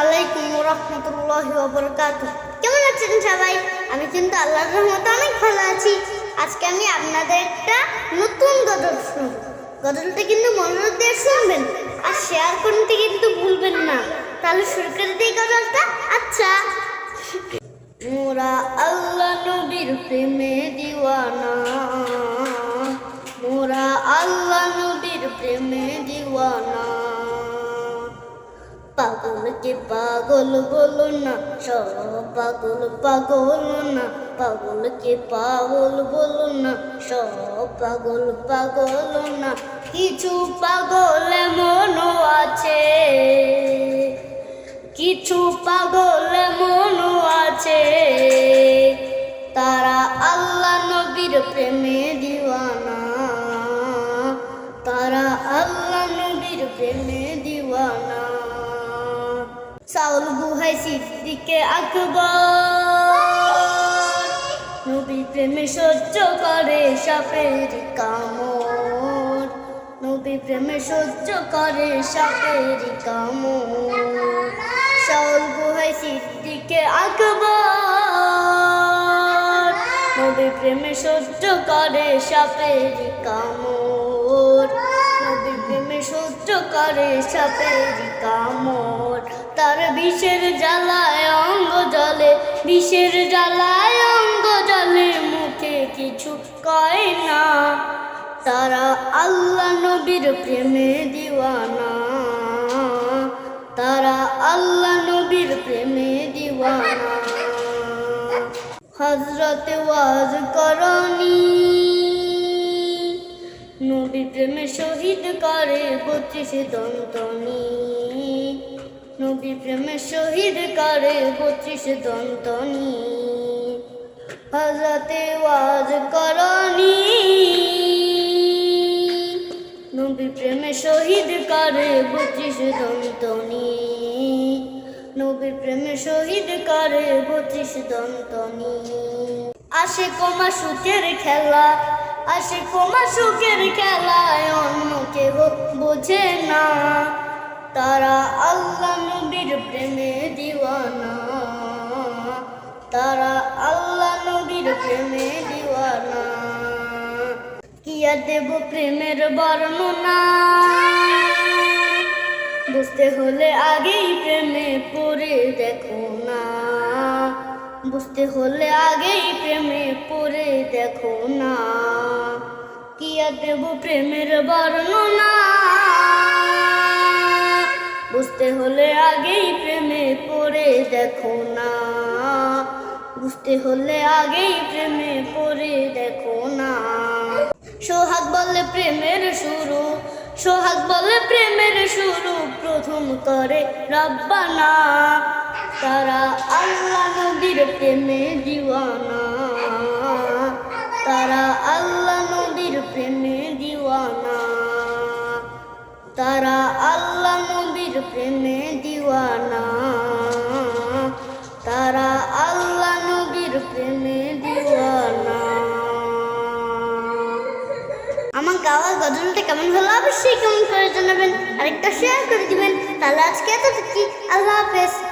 আলাইকুম রহমতুল্লাহ বরকাত কেমন আছেন সবাই? আমি কিন্তু আল্লাহর রহমতে অনেক ভালো আছি। আজকে আমি আপনাদের একটা নতুন গজল শুনব। গজলটা কিন্তু মনোযোগ দিয়ে শুনবেন, আর শেয়ার করতে কিন্তু ভুলবেন না। তাহলে শুরু করে দিই গজলটা। আচ্ছা। মোরা আল্লাহ নবীর প্রেমে দিওয়ানা। মোরা আল্লাহ নবীর প্রেমে পাগলকে পাগল বলো না? সব পাগল পাগল না। পাগল পাগলকে পাগল বলো না? সব পাগল পাগল না। কিছু পাগল এমনও আছে। কিছু পাগল মনও আছে। তারা আল্লাহ নবীর প্রেমে দিওয়ানা। তারা আল্লাহ নবীর প্রেমে দিওয়ানা। সাউল বুহাই সিদ্দিকে আকবর। নবী প্রেমে সহ্য করে সাপের কামড়। নবী প্রেমে সহ্য করে সাপের কামড়। শাউল গুহাই সিদ্দিকে আকবর। নবী প্রেমে সহ্য করে সাপের কামড়। নবী সহ্য করে সাপের কামড়। তার বিষের জ্বালায় অঙ্গ জলে, বিষের জ্বালায় অঙ্গ জলে মুখে কিছু কয় না। তারা আল্লাহ নবীর প্রেমে দিওয়ানা। তারা আল্লাহ নবীর প্রেমে দিওয়ানা। হজরত ওয়াজ করনি। নবী প্রেমে শহীদ করে বত্রিশ দন্তনী। নবী প্রেমে শহীদ করে বত্রিশ দন্তনী। হজরতে ওয়াজ করনি। নবী প্রেমে শহীদ করে বত্রিশ দন্তনী। নবীর প্রেমে শহীদ করে বত্রিশ দন্তনী। আসে কমা সুখের খেলা আসে কমা সুখের খেলায় অন্য কেউ বোঝে না। তারা আল্লাহ নবীর প্রেমে দিওয়ানা। তারা আল্লাহ নবীর প্রেমে দিওয়ানা। কি আর দেব প্রেমের বর্ণনা? বুঝতে হলে আগেই প্রেমে পড়ে দেখো না। বুঝতে হলে আগেই প্রেমে পড়ে দেখো না। কি আর দেব প্রেমের বর্ণনা? বুঝতে হলে আগেই প্রেমে পড়ে দেখো না। বুঝতে হলে আগেই প্রেমে পড়ে দেখো না। সোহাগ বলে প্রেমের শুরু, সোহাগ বলে প্রেমের শুরু প্রথম করে রব্বানা। তারা আল্লাহ নবীর প্রেমে দিওয়ানা। তারা আল্লাহ নবীর প্রেমে দিওয়ানা। তারা আল্লাহ নবীর প্রেমে দিওয়ানা। তারা আল্লাহ নবীর প্রেমে দিওয়ানা। আমার গাওয়া গজলটা কেমন হলো? অবশ্যই কেমন করে জানাবেন। আরেকটা শেয়ার করে দিবেন। তাহলে আজকে এত আল্লাহ হাফেজ।